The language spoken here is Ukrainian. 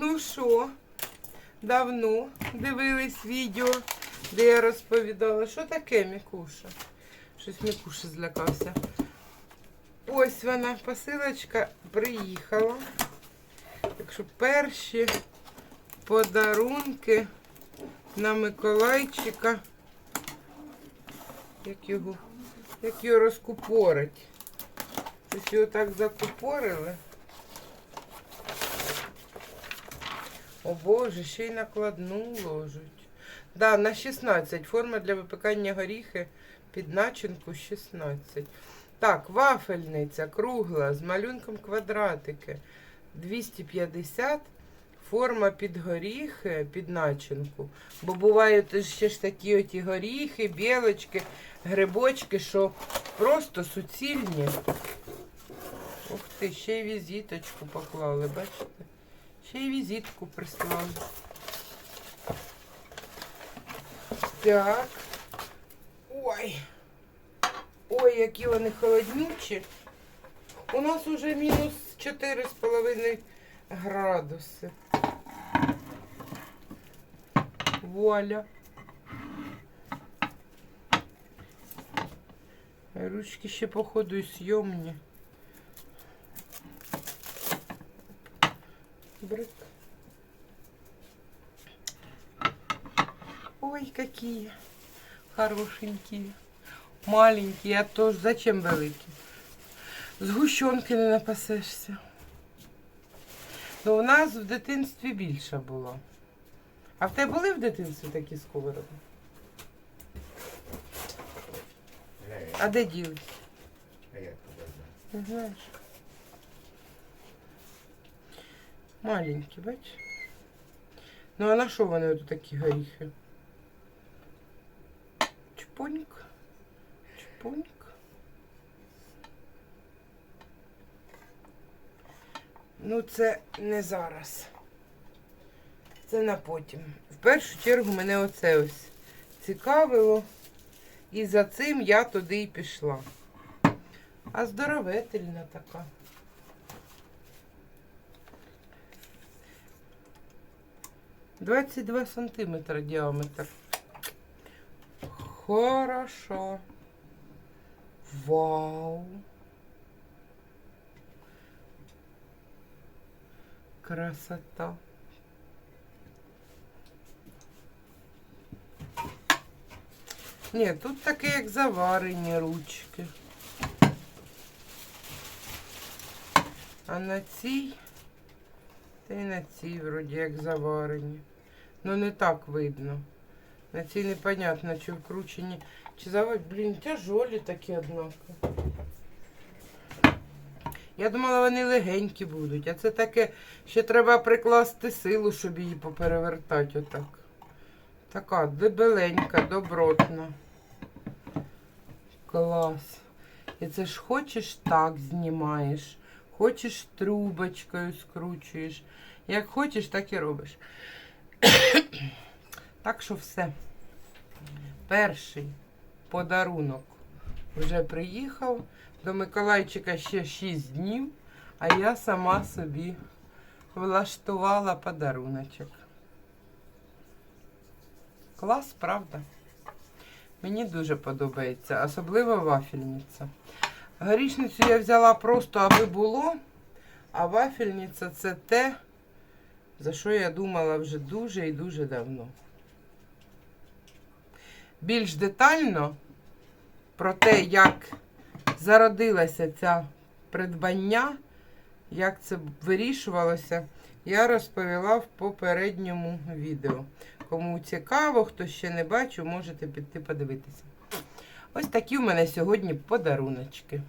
Ну що, давно дивились відео, де я розповідала, що таке Мікуша? Щось Мікуша злякався. Ось вона, посилочка приїхала. Так що перші подарунки на Миколайчика. Як його, як його розкупорить. Ось його так закупорили. О Боже, ще й накладну ложуть. Да, на 16. Форма для випікання горіхи під начинку 16. Так, вафельниця кругла з малюнком квадратики. 250. Форма під горіхи, під начинку. Бо бувають ще ж такі оті горіхи, білочки, грибочки, що просто суцільні. Ух ти, ще й візиточку поклали, бачите? Ще й візитку прислали. Так. Ой. Ой, які вони холоднючі. У нас уже мінус 4,5 градуси. Вуаля. Ручки ще, походу, і съемні. Брык. Ой, какие хорошенькие. Маленькие, а то ж зачем великі? Згущенки не напасешся. Ну, у нас в дитинстві більше було. А в тебе були в дитинстві такі сковороди? А де ділись? А як тебе? Не знаєш? Маленькі, бач? Ну а на що вони тут такі горіхи? Чпоньк. Чпоньк. Ну, це не зараз. Це на потім. В першу чергу мене оце ось цікавило. І за цим я туди і пішла. А здоровительна така. Двадцять два сантиметра діаметр. Хорошо. Вау. Красота. Ні, тут таке, як заварені ручки. А на цій, та й на цій вроді як заварені. Ну не так видно. На цій непонятно, чи вкручені, чи заварені. Блін, тяжолі такі, однако. Я думала, вони легенькі будуть, а це таке, ще треба прикласти силу, щоб її поперевертати отак. Така дебеленька, добротна. Клас. І це ж хочеш так знімаєш, хочеш трубочкою скручуєш. Як хочеш, так і робиш. так що все. Перший подарунок вже приїхав. До Миколайчика ще 6 днів, а я сама собі влаштувала подаруночок. Клас, правда? Мені дуже подобається, особливо вафельниця. Горішницю я взяла просто, аби було, а вафельниця це те, за що я думала вже дуже і дуже давно. Більш детально про те, як зародилася ця придбання, як це вирішувалося, я розповіла в попередньому відео. Кому цікаво, хто ще не бачив, можете піти подивитися. Ось такі в мене сьогодні подаруночки.